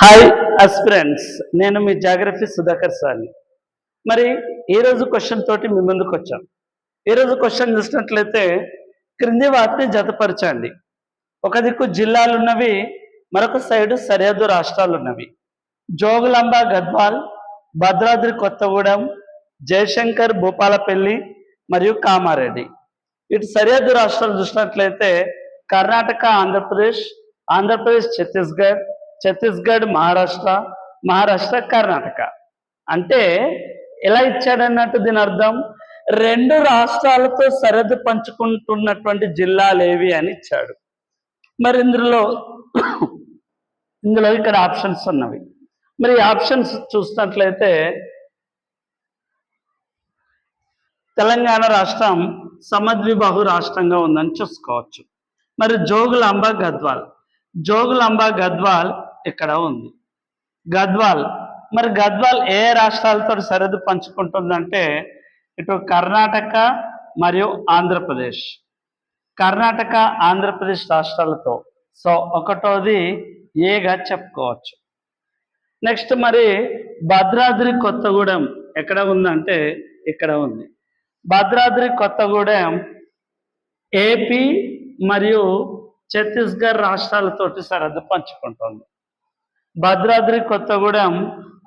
Hi aspirants నేను మీ geography Sudhakar సాని. మరి ఈరోజు క్వశ్చన్ తోటి మీ ముందుకు వచ్చాం. ఈరోజు క్వశ్చన్ చూసినట్లయితే క్రింది వాటిని జతపరచండి. ఒక దిక్కు జిల్లాలు ఉన్నవి మరొక సైడు సరిహద్దు రాష్ట్రాలు ఉన్నవి జోగులాంబ గద్వాల్ భద్రాద్రి కొత్తగూడెం జయశంకర్ భూపాలపల్లి మరియు కామారెడ్డి. ఇటు సరిహద్దు రాష్ట్రాలు చూసినట్లయితే కర్ణాటక ఆంధ్రప్రదేశ్ ఆంధ్రప్రదేశ్ ఛత్తీస్గఢ్ ఛత్తీస్గఢ్ మహారాష్ట్ర మహారాష్ట్ర కర్ణాటక. అంటే ఎలా ఇచ్చాడన్నట్టు దీని అర్థం? రెండు రాష్ట్రాలతో సరిహద్దు పంచుకుంటున్నటువంటి జిల్లాలు ఏవి అని ఇచ్చాడు. మరి ఇందులో ఇందులో ఇక్కడ ఆప్షన్స్ ఉన్నవి. మరి ఆప్షన్స్ చూసినట్లయితే తెలంగాణ రాష్ట్రం సమద్విబాహు రాష్ట్రంగా ఉందని చూసుకోవచ్చు. మరి జోగులాంబ గద్వాల్. జోగులాంబ గద్వాల్ ఇక్కడ ఉంది. గద్వాల్. మరి గద్వాల్ ఏ రాష్ట్రాలతో సరిహద్దు పంచుకుంటుందంటే ఇటు కర్ణాటక మరియు ఆంధ్రప్రదేశ్. కర్ణాటక ఆంధ్రప్రదేశ్ రాష్ట్రాలతో. సో ఒకటోది ఏగా చెప్పుకోవచ్చు. నెక్స్ట్ మరి భద్రాద్రి కొత్తగూడెం ఎక్కడ ఉందంటే ఇక్కడ ఉంది. భద్రాద్రి కొత్తగూడెం ఏపీ మరియు ఛత్తీస్గఢ్ రాష్ట్రాలతోటి సరిహద్దు పంచుకుంటుంది. భద్రాద్రి కొత్తగూడెం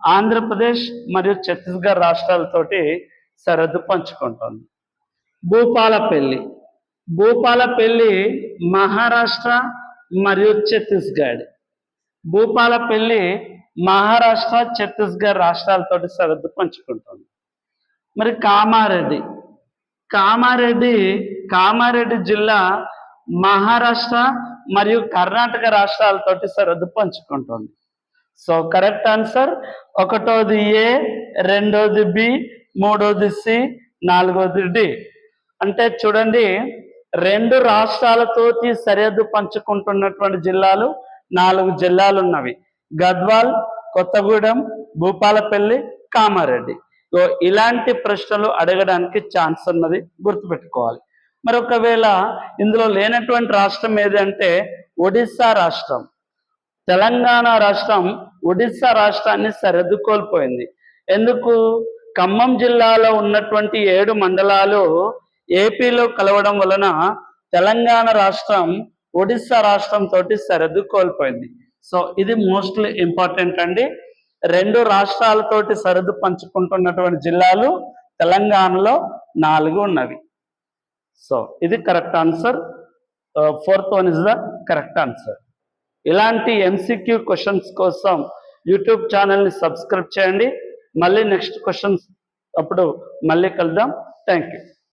ఆంధ్రప్రదేశ్ మరియు ఛత్తీస్గఢ్ రాష్ట్రాలతోటి సరద్దు పంచుకుంటుంది. భూపాలపల్లి. భూపాలపల్లి మహారాష్ట్ర మరియు ఛత్తీస్గఢ్. భూపాలపల్లి మహారాష్ట్ర ఛత్తీస్గఢ్ రాష్ట్రాలతోటి సరద్దు పంచుకుంటుంది. మరి కామారెడ్డి. కామారెడ్డి కామారెడ్డి జిల్లా మహారాష్ట్ర మరియు కర్ణాటక రాష్ట్రాలతోటి సరద్దు పంచుకుంటుంది. సో కరెక్ట్ ఆన్సర్ ఒకటోది ఏ రెండోది బి మూడోది సి నాలుగోది డి అంటే చూడండి రెండు రాష్ట్రాలతోటి సరిహద్దు పంచుకుంటున్నటువంటి జిల్లాలు నాలుగు జిల్లాలు ఉన్నవి గద్వాల్ కొత్తగూడెం భూపాలపల్లి కామారెడ్డి. సో ఇలాంటి ప్రశ్నలు అడగడానికి ఛాన్స్ ఉన్నది గుర్తుపెట్టుకోవాలి. మరి ఒకవేళ ఇందులో లేనటువంటి రాష్ట్రం ఏదంటే ఒడిస్సా రాష్ట్రం. తెలంగాణ రాష్ట్రం ఒడిస్సా రాష్ట్రాన్ని సరిహద్దు కోల్పోయింది ఎందుకు? ఖమ్మం జిల్లాలో ఉన్నటువంటి ఏడు మండలాలు ఏపీలో కలవడం వలన తెలంగాణ రాష్ట్రం ఒడిస్సా రాష్ట్రం తోటి సరిహద్దు కోల్పోయింది సో ఇది మోస్ట్లీ ఇంపార్టెంట్ అండి. రెండు రాష్ట్రాలతోటి సరిహద్దు పంచుకుంటున్నటువంటి జిల్లాలు తెలంగాణలో నాలుగు ఉన్నవి. సో ఇది correct answer. Fourth one is the correct answer ఇలాంటి ఎంసీక్యూ క్వశ్చన్స్ కోసం యూట్యూబ్ ఛానల్ని సబ్స్క్రైబ్ చేయండి. మళ్ళీ నెక్స్ట్ క్వశ్చన్స్ అప్పుడు మళ్ళీ కలుద్దాం. Thank you